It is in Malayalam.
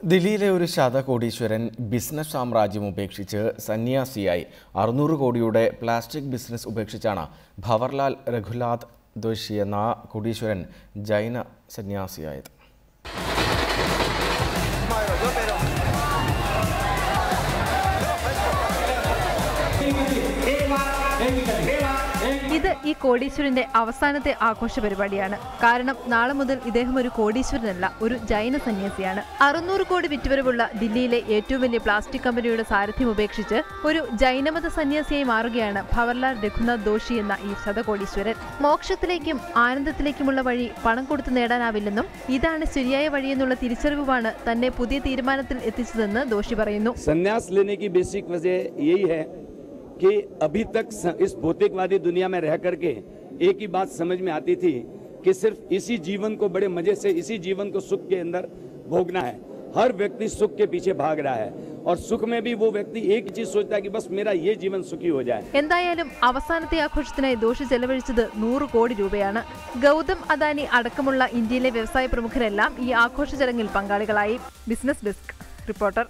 ദില്ലിയിലെ ഒരു ശതകോടീശ്വരൻ ബിസിനസ് സാമ്രാജ്യം ഉപേക്ഷിച്ച് സന്യാസിയായി അറുന്നൂറ് കോടിയുടെ പ്ലാസ്റ്റിക് ബിസിനസ് ഉപേക്ഷിച്ചാണ് ഭവർലാൽ രഘുലാദ് ദോഷി എന്ന കോടീശ്വരൻ ജൈന സന്യാസിയായത് ഇത് ഈ കോടീശ്വരന്റെ അവസാനത്തെ ആഘോഷ പരിപാടിയാണ്. കാരണം നാളെ മുതൽ ഇദ്ദേഹം ഒരു കോടീശ്വരനല്ല ഒരു ജൈന സന്യാസിയാണ്. അറുന്നൂറ് കോടി വിറ്റുവരവുള്ള ദില്ലിയിലെ ഏറ്റവും വലിയ പ്ലാസ്റ്റിക് കമ്പനിയുടെ സാരഥ്യം ഉപേക്ഷിച്ച് ഒരു ജൈനമത സന്യാസിയായി മാറുകയാണ് ഭവർലാൽ രഘുനാഥ് ദോഷി എന്ന ഈ ശതകോടീശ്വരൻ. മോക്ഷത്തിലേക്കും ആനന്ദത്തിലേക്കുമുള്ള വഴി പണം കൊടുത്തു നേടാനാവില്ലെന്നും ഇതാണ് ശരിയായ വഴിയെന്നുള്ള തിരിച്ചറിവുമാണ് തന്നെ പുതിയ തീരുമാനത്തിൽ എത്തിച്ചതെന്ന് ദോഷി പറയുന്നു. की बेसिक वजह यही है कि अभी तक स- इस भौतिकवादी दुनिया में रह करके एक ही बात समझ में आती थी कि सिर्फ इसी जीवन को बड़े मजे से इसी जीवन को सुख के अंदर भोगना है हर व्यक्ति सुख के पीछे भाग रहा है और सुख में भी वो व्यक्ति एक ही चीज सोचता है कि बस मेरा ये जीवन सुखी हो जाए എന്തായാലും അവസാനത്തെ ആഘോഷത്തിനായി ദോഷി ചെലവഴിച്ചത് നൂറ് കോടി രൂപയാണ് ഗൗതം അദാനി അടക്കമുള്ള ഇന്ത്യയിലെ വ്യവസായ പ്രമുഖരെല്ലാം ഈ ആഘോഷ ചടങ്ങിൽ പങ്കാളികളായി ബിസിനസ് ഡെസ്ക് റിപ്പോർട്ടർ